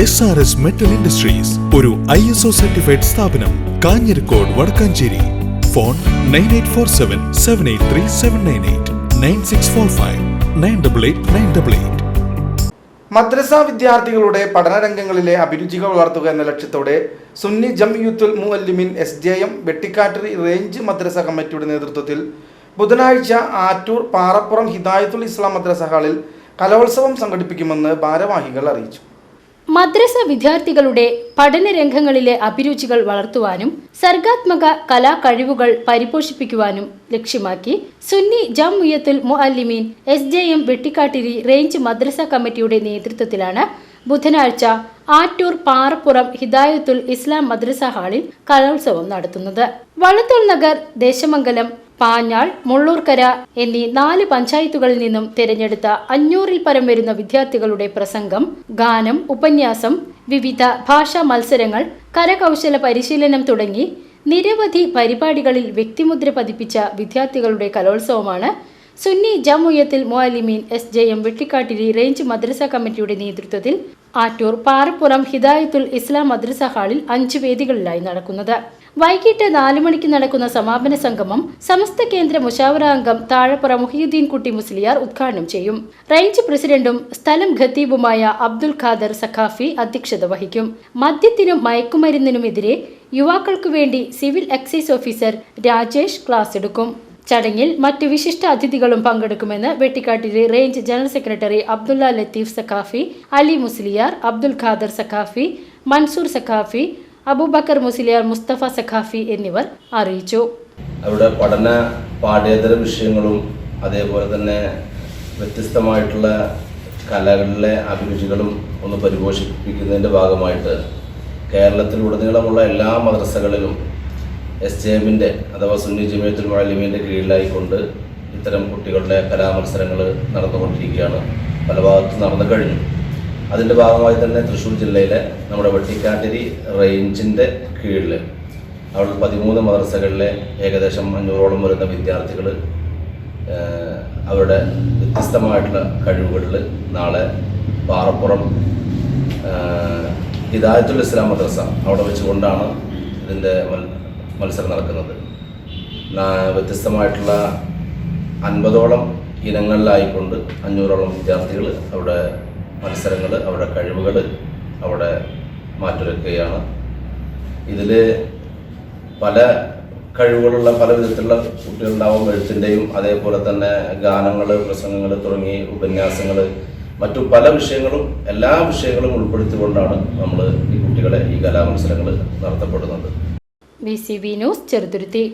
S R S metal industries ഒരു I S O certified സ്ഥാപനം Kanjirakode Vadakkanchery. Phone nine eight four seven seven eight three seven nine eight nine six four five nine double eight nine double eight മദ്രസ വിദ്യാർത്ഥികളുടെ പഠനരംഗങ്ങളിലെ അഭിരുചികൾ വളർത്തുക എന്ന ലക്ഷ്യത്തോടെ Sunni Jamiyyathul Muallimeen S J M Vettikkattiri range മദ്രസ കമ്മിറ്റിയുടെ നേതൃത്വത്തിൽ ബുധനാഴ്ച ആറ്റൂർ പാറപ്പുറം ഹിദായത്തുൽ ഇസ്ലാം മദ്രസ ഹാളിൽ കലോത്സവം സംഘടിപ്പിക്കുമെന്ന് ഭാരവാഹികൾ അറിയിച്ചു. മദ്രസ വിദ്യാർത്ഥികളുടെ പഠന രംഗങ്ങളിലെ അഭിരുചികൾ വളർത്തുവാനും സർഗാത്മക കലാ കഴിവുകൾ പരിപോഷിപ്പിക്കുവാനും ലക്ഷ്യമാക്കി Sunni Jamiyyathul Muallimeen S J M Vettikkattiri range മദ്രസ കമ്മിറ്റിയുടെ നേതൃത്വത്തിലാണ് ബുധനാഴ്ച ആറ്റൂർ പാറപ്പുറം ഹിദായത്തുൽ ഇസ്ലാം മദ്രസ ഹാളിൽ കലോത്സവം നടത്തുന്നത്. വള്ളത്തോൾ നഗർ ദേശമംഗലം പാഞ്ഞാൾ മുള്ളൂർക്കര എന്നീ നാല് പഞ്ചായത്തുകളിൽ നിന്നും തിരഞ്ഞെടുത്ത അഞ്ഞൂറിൽ പരം വരുന്ന വിദ്യാർത്ഥികളുടെ പ്രസംഗം ഗാനം ഉപന്യാസം വിവിധ ഭാഷാ മത്സരങ്ങൾ കരകൗശല പരിശീലനം തുടങ്ങി നിരവധി പരിപാടികളിൽ വ്യക്തിമുദ്ര പതിപ്പിച്ച വിദ്യാർത്ഥികളുടെ കലോത്സവമാണ് Sunni Jamiyyathul Muallimeen S J M Vettikkattiri range മദ്രസ കമ്മിറ്റിയുടെ നേതൃത്വത്തിൽ ആറ്റൂർ പാറപ്പുറം ഹിദായത്തുൽ ഇസ്ലാം മദ്രസ ഹാളിൽ അഞ്ച് വേദികളിലായി നടക്കുന്നത്. വൈകിട്ട് നാലു മണിക്ക് നടക്കുന്ന സമാപന സംഗമം സമസ്ത കേന്ദ്ര മുഷാവറ അംഗം താഴപ്പുറ മുഹിയുദ്ദീൻ കുട്ടി മുസ്ലിയാർ ഉദ്ഘാടനം ചെയ്യും. റേഞ്ച് പ്രസിഡന്റും സ്ഥലം ഖത്തീബുമായ അബ്ദുൽ ഖാദർ സഖാഫി അധ്യക്ഷത വഹിക്കും. മദ്യത്തിനും മയക്കുമരുന്നിനുമെതിരെ യുവാക്കൾക്കു വേണ്ടി civil excise officer Rajesh class എടുക്കും. ചടങ്ങിൽ മറ്റ് വിശിഷ്ട അതിഥികളും പങ്കെടുക്കുമെന്ന് വെട്ടിക്കാട്ടിലെ range general secretary Abdulla Latheef Saqafi Ali Musliyar Abdul Khader Saqafi Mansoor Saqafi Abubakar Musliyar Musthafa Saqafi എന്നിവർ അറിയിച്ചു. അവിടെ പഠന പാഠ്യേതര വിഷയങ്ങളും അതേപോലെ തന്നെ വ്യത്യസ്തമായിട്ടുള്ള കലകളിലെ അഭിരുചികളും ഒന്ന് പരിപോഷിപ്പിക്കുന്നതിന്റെ ഭാഗമായിട്ട് കേരളത്തിലുടനീളമുള്ള എല്ലാ മദ്രസകളിലും എസ് ജെ എമ്മിന്റെ അഥവാ സുന്നി ജമിയത്തുൽ മുഅല്ലിമീന്റെ കീഴിലായിക്കൊണ്ട് ഇത്തരം കുട്ടികളുടെ കലാമത്സരങ്ങൾ നടന്നുകൊണ്ടിരിക്കുകയാണ്. പല ഭാഗത്തും നടന്നു കഴിഞ്ഞു. അതിന്റെ ഭാഗമായി തന്നെ തൃശ്ശൂർ ജില്ലയിലെ നമ്മുടെ വെട്ടിക്കാട്ടിരി റേഞ്ചിന്റെ കീഴിൽ അവിടെ പതിമൂന്ന് മദർസകളിലെ ഏകദേശം അഞ്ഞൂറോളം വരുന്ന വിദ്യാർത്ഥികൾ അവരുടെ വ്യത്യസ്തമായിട്ടുള്ള കഴിവുകളിൽ നാളെ പാറപ്പുറം ഹിദായത്തുൽ ഇസ്ലാം മദ്രസ അവിടെ വെച്ചുകൊണ്ടാണ് ഇതിന്റെ മത്സരം നടക്കുന്നത്. വ്യത്യസ്തമായിട്ടുള്ള അൻപതോളം ഇനങ്ങളിലായിക്കൊണ്ട് അഞ്ഞൂറോളം വിദ്യാർത്ഥികൾ അവിടെ മത്സരങ്ങൾ അവിടെ കഴിവുകൾ അവിടെ മാറ്റൊരുക്കുകയാണ്. ഇതിൽ പല കഴിവുകളുള്ള പല വിധത്തിലുള്ള കുട്ടികളുണ്ടാവും. എഴുത്തിന്റെയും അതേപോലെ തന്നെ ഗാനങ്ങൾ പ്രസംഗങ്ങൾ തുടങ്ങി ഉപന്യാസങ്ങൾ മറ്റു പല വിഷയങ്ങളും എല്ലാ വിഷയങ്ങളും ഉൾപ്പെടുത്തിക്കൊണ്ടാണ് നമ്മൾ ഈ കുട്ടികളെ ഈ കലാമത്സരങ്ങൾ നടത്തപ്പെടുന്നത്. V C B news Cheruthuruthy